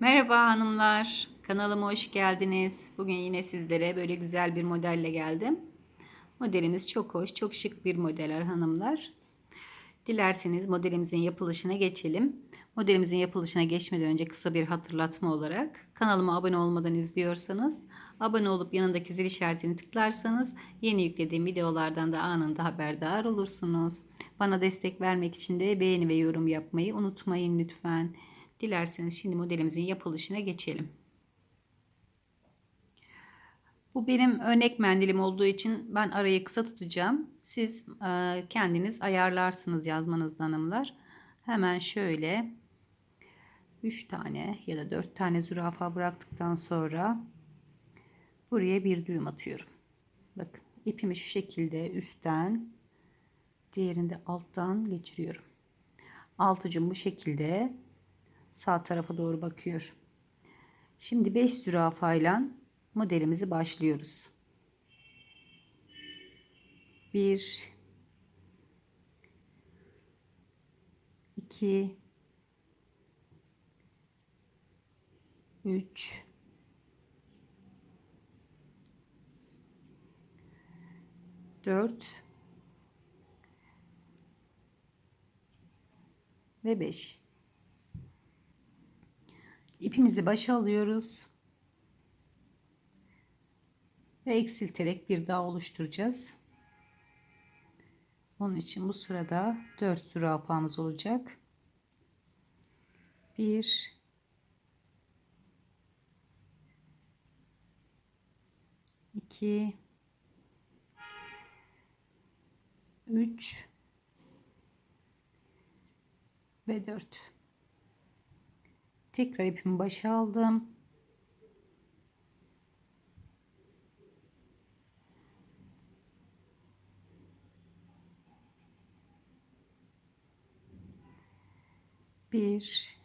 Merhaba hanımlar. Kanalıma hoş geldiniz. Bugün yine sizlere böyle güzel bir modelle geldim. Modelimiz çok hoş, çok şık bir modeller hanımlar. Dilerseniz modelimizin yapılışına geçelim. Modelimizin yapılışına geçmeden önce kısa bir hatırlatma olarak kanalıma abone olmadan izliyorsanız abone olup yanındaki zil işaretini tıklarsanız yeni yüklediğim videolardan da anında haberdar olursunuz. Bana destek vermek için de beğeni ve yorum yapmayı unutmayın lütfen. Dilerseniz şimdi modelimizin yapılışına geçelim. Bu benim örnek mendilim olduğu için ben arayı kısa tutacağım. Siz e, kendiniz ayarlarsınız yazmanızda hanımlar. Hemen şöyle 3 tane ya da 4 tane zürafa bıraktıktan sonra buraya bir düğüm atıyorum. Bakın ipimi şu şekilde üstten diğerinde alttan geçiriyorum. Alt ucum bu şekilde sağ tarafa doğru bakıyor. Şimdi 5 zürafayla modelimizi başlıyoruz. 1 2 3 4 ve 5 İpimizi başa alıyoruz. Ve eksilterek bir daha oluşturacağız. Onun için bu sırada 4 zürafamız olacak. 1 2 3 ve 4 Tekrar ipimi başa aldım. Bir,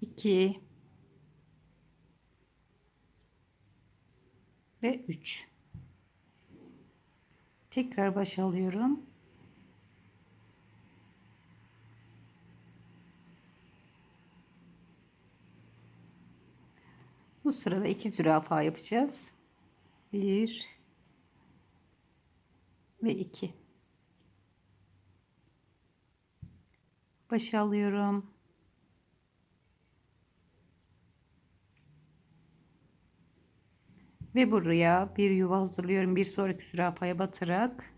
iki ve üç. Tekrar başa alıyorum. Bu sırada iki zürafa yapacağız. Bir ve iki. Başa alıyorum. Ve buraya bir yuva hazırlıyorum. Bir sonraki zürafaya batarak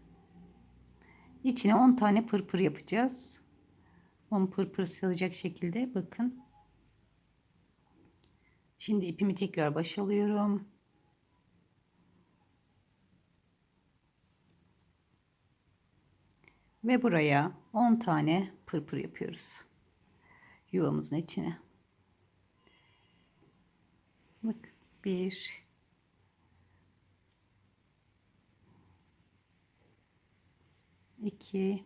içine 10 tane pırpır yapacağız. 10 pırpır sığacak şekilde bakın. Şimdi ipimi tekrar başa alıyorum. Ve buraya 10 tane pırpır yapıyoruz. Yuvamızın içine. Bak 1 2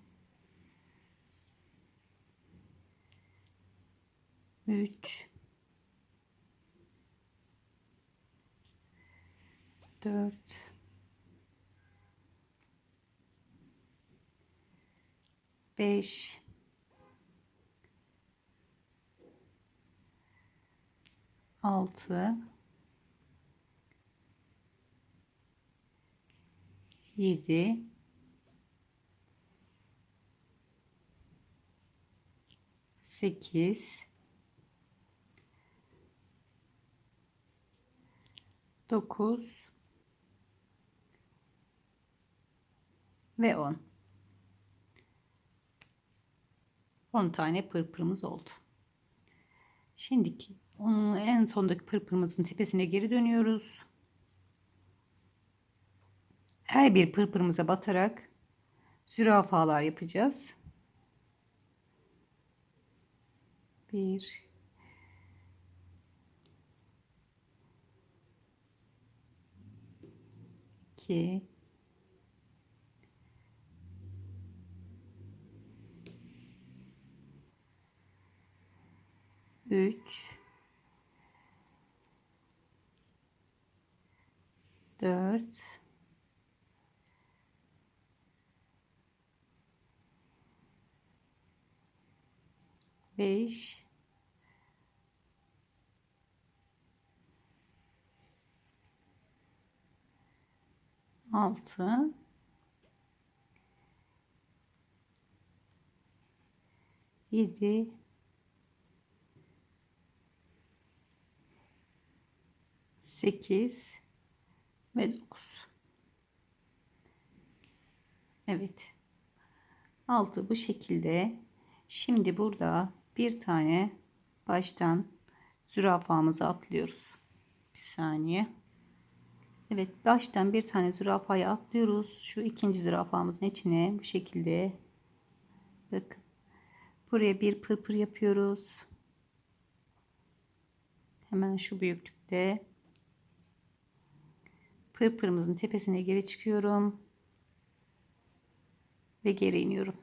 3 dört, beş, altı, yedi, sekiz, dokuz, ve 10. 10 tane pırpırımız oldu. Şimdiki onun en sondaki pırpırımızın tepesine geri dönüyoruz. Her bir pırpırımıza batarak zürafalar yapacağız. 1 2 3 4 5 5 6 7 8 ve 9 Evet. 6 bu şekilde. Şimdi burada bir tane baştan zürafamızı atlıyoruz. Bir saniye. Evet baştan bir tane zürafayı atlıyoruz. Şu ikinci zürafamızın içine bu şekilde. Bakın. Buraya bir pırpır yapıyoruz. Hemen şu büyüklükte pırpırımızın tepesine geri çıkıyorum ve geri iniyorum.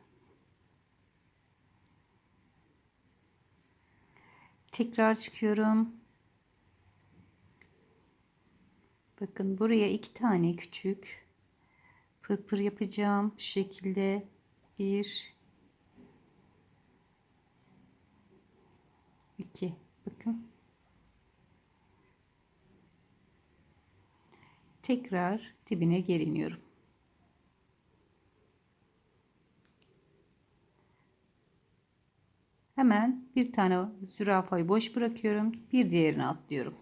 Tekrar çıkıyorum. Bakın buraya iki tane küçük pırpır yapacağım. Şu şekilde bir iki bakın. Tekrar dibine geri iniyorum. Hemen bir tane zürafayı boş bırakıyorum. Bir diğerini atlıyorum.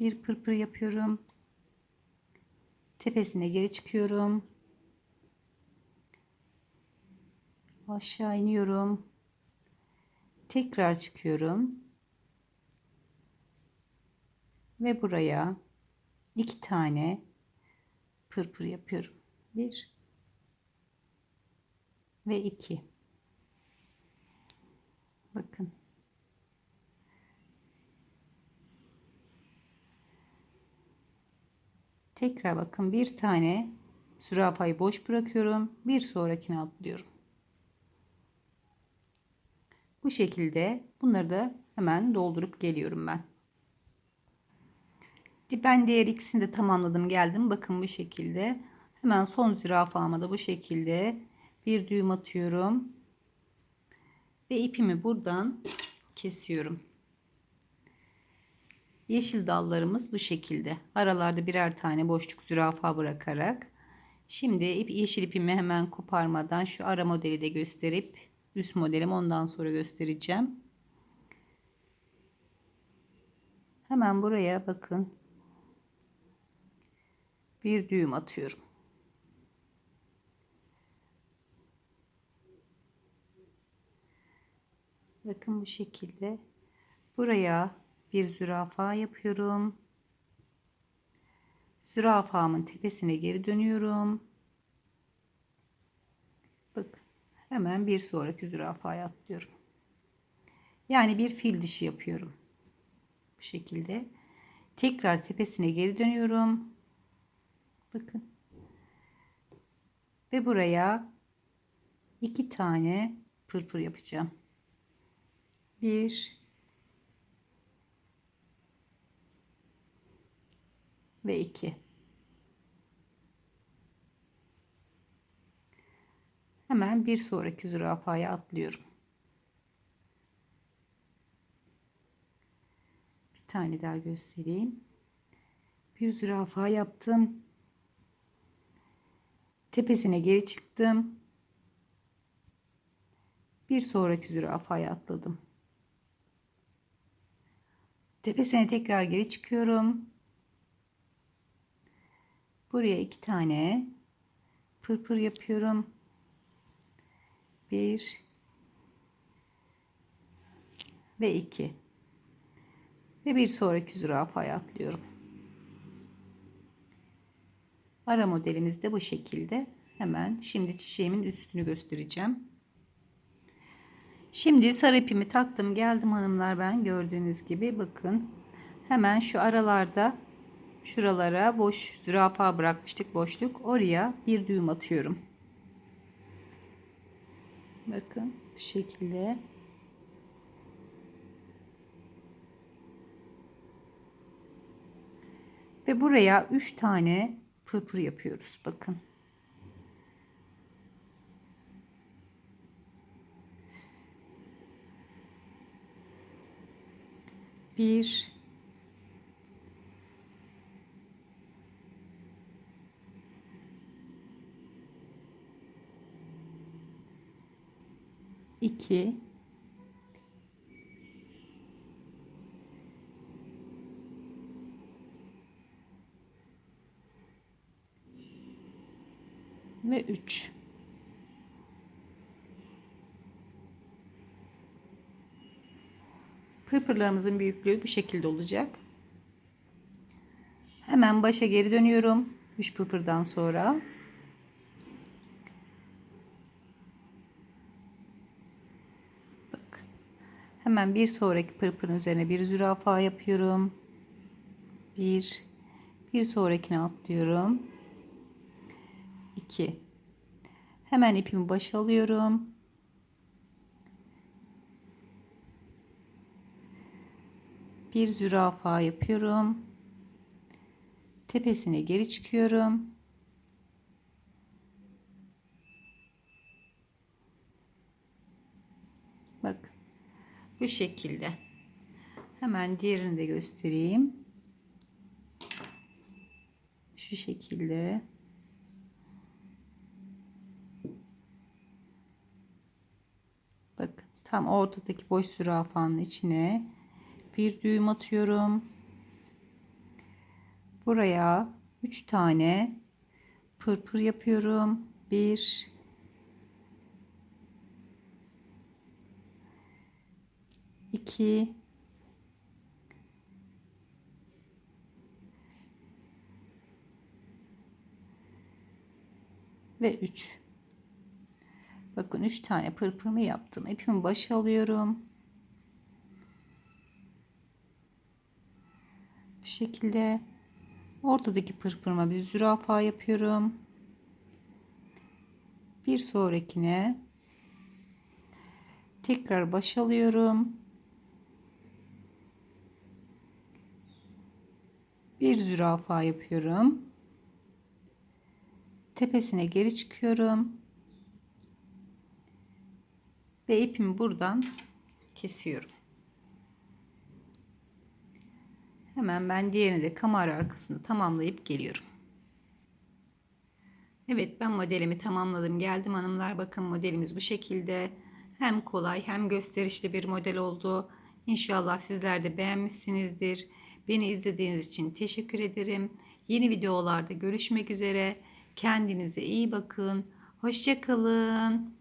Bir pırpır yapıyorum. Tepesine geri çıkıyorum. Aşağı iniyorum. Tekrar çıkıyorum. Ve buraya iki tane pırpır yapıyorum. Bir ve iki. Bakın. Tekrar bakın bir tane zürafayı boş bırakıyorum. Bir sonrakine atlıyorum. Bu şekilde bunları da hemen doldurup geliyorum ben. Ben diğer ikisini de tamamladım geldim. Bakın bu şekilde. Hemen son zürafama da bu şekilde bir düğüm atıyorum. Ve ipimi buradan kesiyorum. Yeşil dallarımız bu şekilde. Aralarda birer tane boşluk zürafa bırakarak. Şimdi ip, yeşil ipimi hemen koparmadan şu ara modeli de gösterip üst modelim ondan sonra göstereceğim. Hemen buraya bakın bir düğüm atıyorum. Bakın bu şekilde buraya bir zürafa yapıyorum. Zürafamın tepesine geri dönüyorum. Bakın hemen bir sonraki zürafaya atlıyorum. Yani bir fil dişi yapıyorum. Bu şekilde. Tekrar tepesine geri dönüyorum. Bakın. Ve buraya iki tane pırpır yapacağım. Bir ve iki. Hemen bir sonraki zürafaya atlıyorum. Bir tane daha göstereyim. Bir zürafa yaptım. Tepesine geri çıktım. Bir sonraki zürafaya atladım. Tepesine tekrar geri çıkıyorum. Buraya iki tane pırpır yapıyorum. Bir ve iki. Ve bir sonraki zürafaya atlıyorum. Ara modelimiz de bu şekilde. Hemen şimdi çiçeğimin üstünü göstereceğim. Şimdi sarı ipimi taktım geldim hanımlar ben gördüğünüz gibi bakın. Hemen şu aralarda şuralara boş zürafa bırakmıştık boşluk. Oraya bir düğüm atıyorum. Bakın bu şekilde. Ve buraya 3 tane pırpır yapıyoruz. Bakın. Bir, iki, ve 3. Pırpırlarımızın büyüklüğü bu şekilde olacak. Hemen başa geri dönüyorum. 3 pırpırdan sonra. Bakın. Hemen bir sonraki pırpırın üzerine bir zürafa yapıyorum. Bir. Bir sonrakine atlıyorum. 2 hemen ipimi başa alıyorum bir zürafa yapıyorum tepesine geri çıkıyorum bakın bu şekilde hemen diğerini de göstereyim şu şekilde Bakın tam ortadaki boş zürafanın içine bir düğüm atıyorum. Buraya 3 tane pırpır yapıyorum. 1 2 ve 3 Bakın 3 tane pırpırımı yaptım. İpimi başa alıyorum. Bu şekilde ortadaki pırpırıma bir zürafa yapıyorum. Bir sonrakine tekrar baş alıyorum. Bir zürafa yapıyorum. Tepesine geri çıkıyorum ve ipimi buradan kesiyorum. Hemen ben diğerini de kamera arkasını tamamlayıp geliyorum. Evet ben modelimi tamamladım. Geldim hanımlar bakın modelimiz bu şekilde. Hem kolay hem gösterişli bir model oldu. İnşallah sizler de beğenmişsinizdir. Beni izlediğiniz için teşekkür ederim. Yeni videolarda görüşmek üzere. Kendinize iyi bakın. Hoşçakalın.